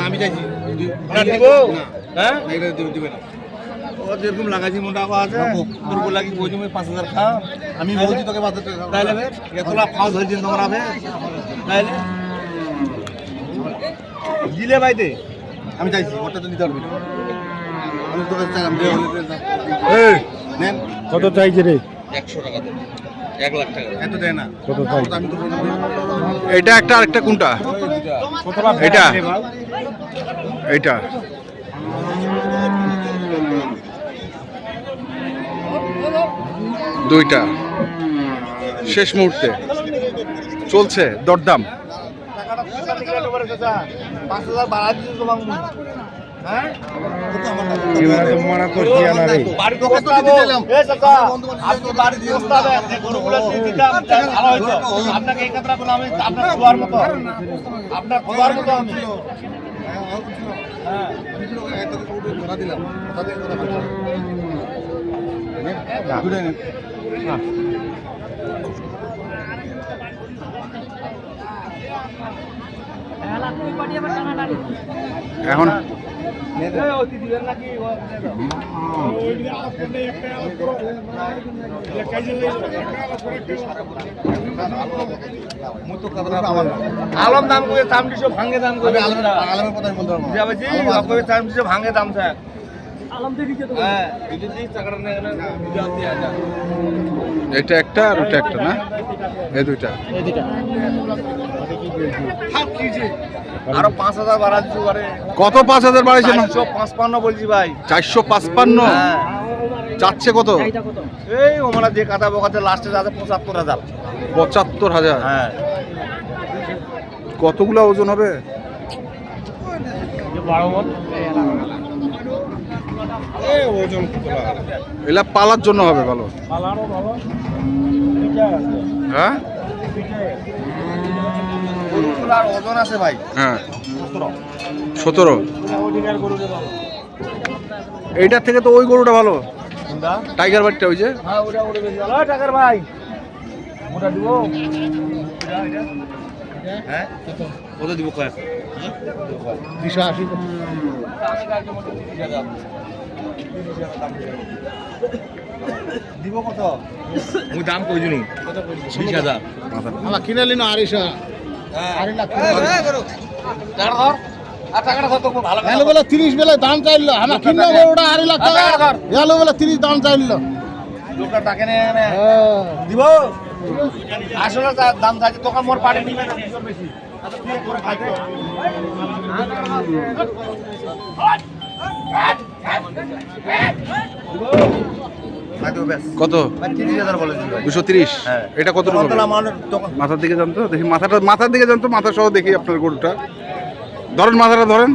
আমি চাইছি হ্যাঁ? দিবে- না। যেরকম লাগাইছি মোটা আছে তোর বলে কি কই পাঁচ হাজার খা আমি বলছি তোকে বাজার টাকা তাইলে বে? এতলা তোমরা তাইলে? দিলে বাইতে আমি চাইছি ওটা তো নিতে পারবি আমি তোকে চাইলাম দে। হলে দে, দাও। এই। নেন। কত চাইছে রে? একশো টাকা এক লাখ টাকা এত দেয় না। কত আমি তো এটা একটা আরেকটা কোনটা? এটা? এইটা দুইটা। শেষ মুহূর্তে। চলছে দরদাম। হ্যাঁ? তাই ভালো হইতো। আপনাকে এই কথাটা বলে আপনার খোয়ার মতো। আপনার খোয়ার মতো আমি। হ্যাঁ দিলাম কথা এখন। আলম দাম করে দাম দিছো ভাঙে দাম করে আলমের কথা বলতে পারব ভাঙে দাম স্যার। এটা একটা আর ওটা একটা না? এই দুইটা। আরও পাঁচ হাজার বাড়া বারে কত পাঁচ হাজার বাড়াইছে না? পাঁচপান্ন বলছি ভাই। চারশো পাঁচপান্ন? হ্যাঁ। চাচ্ছে কত? এই ওমারা যে কাটা বকাতে লাস্টে যাচ্ছে পঁচাত্তর হাজার। পঁচাত্তর হাজার? হ্যাঁ। কতগুলো ওজন হবে? এলা পালার জন্য হবে ভালো। হ্যাঁ? ওজন আছে ভাই। হ্যাঁ। সতেরো। এইটার থেকে তো ওই গরুটা ভালো। টাইগার বাড়িটা ওই যে? হ্যাঁ ভালো। টাকার ভাই। ওটা দিব হ্যাঁ? কত দিব কয়েক? দুশো আশি। দিব কত? মুই দাম কই দিনু বিশ হাজার। আমার কিনে নিন আড়াইশো। আড়াই লাখ টাকা ধর। আর টাকাটা ধর তো খুব ভালো এলো বলে তিরিশ বেলা দাম চাইলো। আমার কিনে ওটা আড়াই লাখ টাকা। টাকা এলো বলে তিরিশ দাম চাইলো। লোকটা টাকা নিয়ে দিব? আসলে দাম থাকে, তখন মোর পাড়ে নিবে না দুশো তিরিশ। এটা কত মাথার দিকে জানতো দেখি মাথাটা, মাথার দিকে জানতো মাথা সহ দেখি আপনার গরুটা। ধরেন মাথাটা, ধরেন।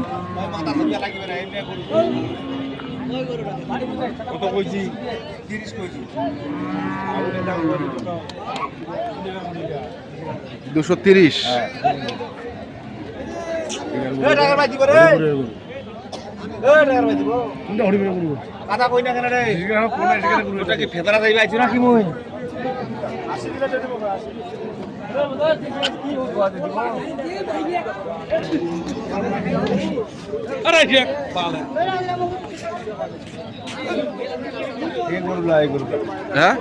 কত কইছি? তিরিশ কইছি। দুশো তিরিশ। এ টাকার ভাই দিব রে। এ টাকার ভাই দিব। কাদা কই না কেন রে? ওটা যাইবা আইছো নাকি মুই? আরে হ্যাঁ?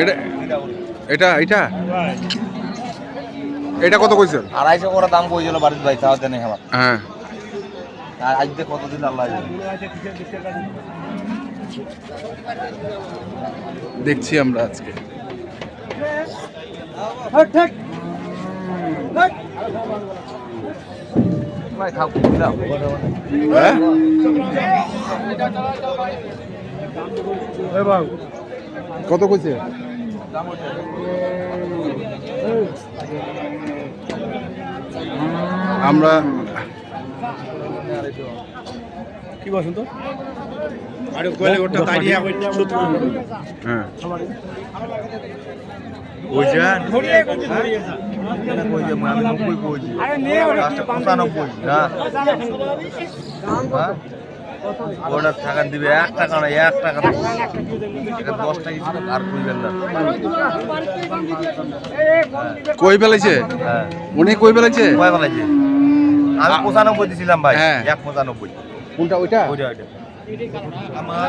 এটা এটা এটা? এটা কত কইছেন? আড়াইশো করে দাম কইছিল বাড়িতে ভাই তাও দেনে আমার। হ্যাঁ। আর আজকে কতদিন আল্লাহ দেখছি আমরা আজকে। ভাই। খাও দাও হ্যাঁ? কত কইছে? আমরা কি বলছেন তো? আরে কইলে ওটা দাঁড়িয়ে হ্যাঁ। কইছেন এটা কই যে আমি নব্বই কইছি। পঁচানব্বই না হ্যাঁ? ওটা দিবে এক টাকা না এক টাকা না এটা দশ টাকা ছিল আর কইবেন না কই বেলাইছে হ্যাঁ। উনি কই বেলাইছে আমি পঁচানব্বই দিছিলাম ভাই হ্যাঁ। এক পঁচানব্বই। কোনটা ওইটা? ওইটা ওইটা। আমার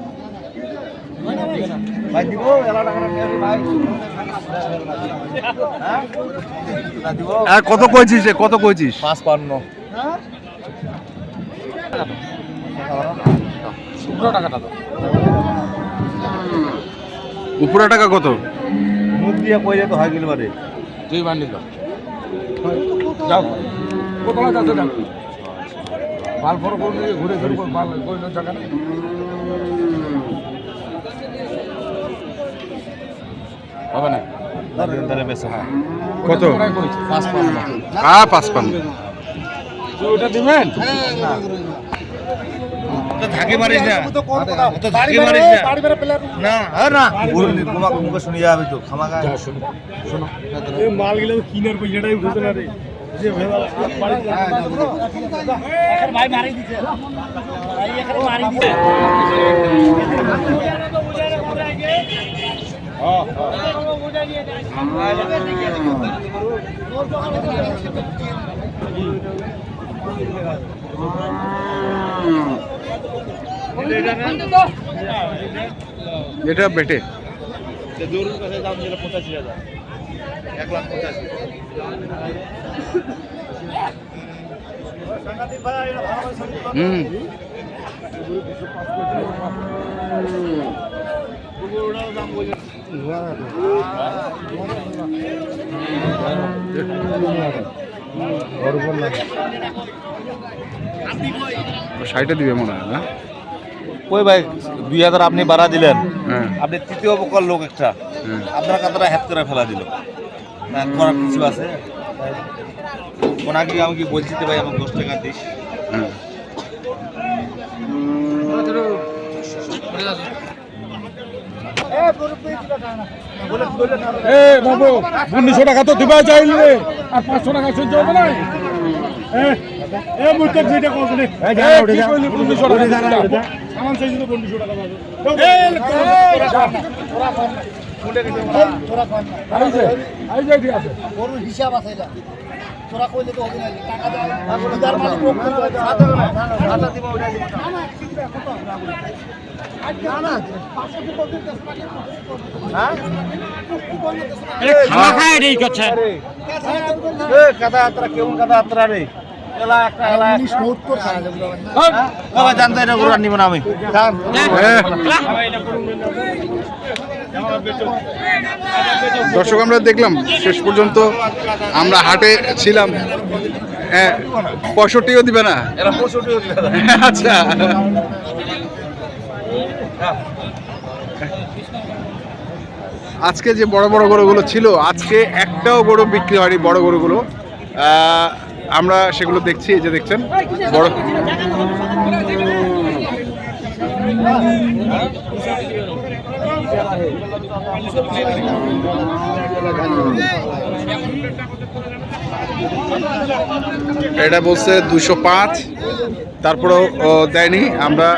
এলা টাকা ভাই? হ্যাঁ? আর কত কইছিস রে? কত কইছিস? পাঁচ পান্ন উপরে টাকা কত? মুখ দিয়ে কইলে তো হয় গেল বারে তুই বান্ডি দাও। যাও। কোথাও যাচ্ছে যাও মাল ফর করে ঘুরে ঘুরে মাল কইলো জায়গা হবে না? হ্যাঁ। কত? পাঁচ পাঁচ আ পাঁচ পান ওটা দিবেন? ধাকে মারিস না। তো ধাকে মারিস না। না আর না। তোমাকে মুখে শুনি। যাবে তো খামাকা মালগুলো কিনার পয়সাটাই উঠেছে না রে। যে ভেজাল ভাই মারি দিছে। মারি দিছে। এটা বেটে। জরুর কাছে দাম ছিল পঁচাশি হাজার এক লাখ পঁচাশি হুম। ষাটে দিবে মনে হয় না? কই ভাই দুই হাজার আপনি বাড়া দিলেন। হ্যাঁ। আপনি তৃতীয় বকর লোক একটা। হ্যাঁ। আপনার কাতরা হ্যাপ করে ফেলা দিল। না করার কিছু আছে? ওনাকে আমি কি বলছি তো ভাই আমার দশ টাকা দিস। হ্যাঁ। এ বাবু উনিশশো টাকা তো দিবা চাইলে। আর পাঁচশো টাকা সহ্য হবে না। হিসাব আছে তোরা কইলে তো হবে না টাকা মালিক। না, কাদা আত্রা কেমন কাদা আত্রা রে সত্তর খাওয়া নিব না আমি। হ্যাঁ। দর্শক আমরা দেখলাম শেষ পর্যন্ত আমরা হাটে ছিলাম। হ্যাঁ পঁয়ষট্টিও দিবে না। আচ্ছা। আজকে যে বড় বড় গরুগুলো ছিল, আজকে একটাও গরু বিক্রি হয়নি বড় গরুগুলো। আমরা সেগুলো দেখছি, এই যে দেখছেন, বড় এটা বলছে দুশো পাঁচ, তারপরেও দেয়নি, আমরা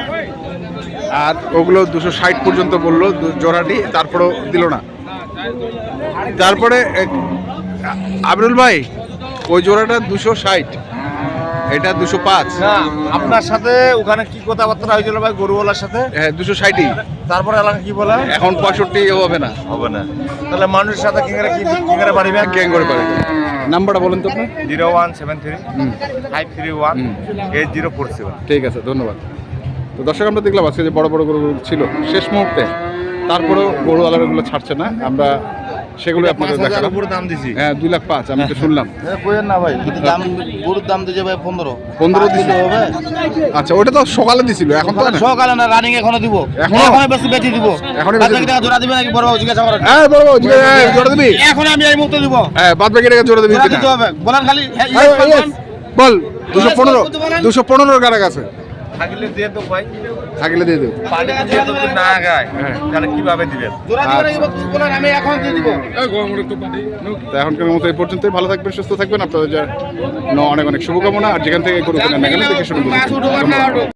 আর ওগুলো দুশো ষাট পর্যন্ত বলল জোড়াটি, তারপরেও দিল না। তারপরে আবরুল ভাই ওই জোড়াটা দুশো ষাট। এটা দুশো পাঁচ। আপনার সাথে ওখানে কি কথাবার্তা হয়েছিল ভাই গরুওয়ালার সাথে? হ্যাঁ দুশো ষাটই। তারপরে এলাকা কি বলে? এখন পঁয়ষট্টি হবে না। হবে না। তাহলে মানুষের সাথে কি করে কি কি করে পারিবে গ্যাং করে পারে নাম্বারটা বলেন তো আপনি zero one seven three five three one. Eight zero four seven. ঠিক আছে ধন্যবাদ। তো দর্শক আমরা দেখলাম আজকে যে বড় বড় গরু ছিল শেষ মুহূর্তে। তারপরেও গরুওয়ালাগুলো ছাড়ছে না। আমরা সেগুলো আপনাদের দেখালাম। উপরে দাম দিছি। হ্যাঁ দুই লাখ পাঁচ আমি তো শুনলাম। কইেন না ভাই কিন্তু দাম গরুর দাম দিছে ভাই পনেরো। পনেরো দিছে। হবে। আচ্ছা ওটা তো সকালে দিছিল এখন তো না। সকালে না রানিং এখনও দিব। এখনও? এখনও বেশি বেশি দিব। এখনও বাকি টাকা জোড়া দিবে নাকি বড় বাবু জিজ্ঞাসা করেন। হ্যাঁ বড় বাবু, হ্যাঁ, জোড়া দিবি? এখন আমি এই মুহূর্তে দিব। হ্যাঁ বাদ বাকি টাকা জোড়া দিবি দিতে হবে। বলেন খালি হ্যাঁ, হ্যাঁ, yes, বল দুশো পনেরো দুশো পনেরো গাড়া আছে থাকলে দিয়ে তো ভাই। থাকলে দিয়ে দেবো। টাকা জোড়া না গায় হ্যাঁ। তাহলে কীভাবে দিবেন? আমি এখন দিয়ে দিব। তো এখনকার মতো এই পর্যন্তই। ভালো থাকবেন সুস্থ থাকবেন। আপনাদের যা অনেক অনেক শুভকামনা। আর যেখান থেকে কেনেন না কেন দেখে শুরু করুন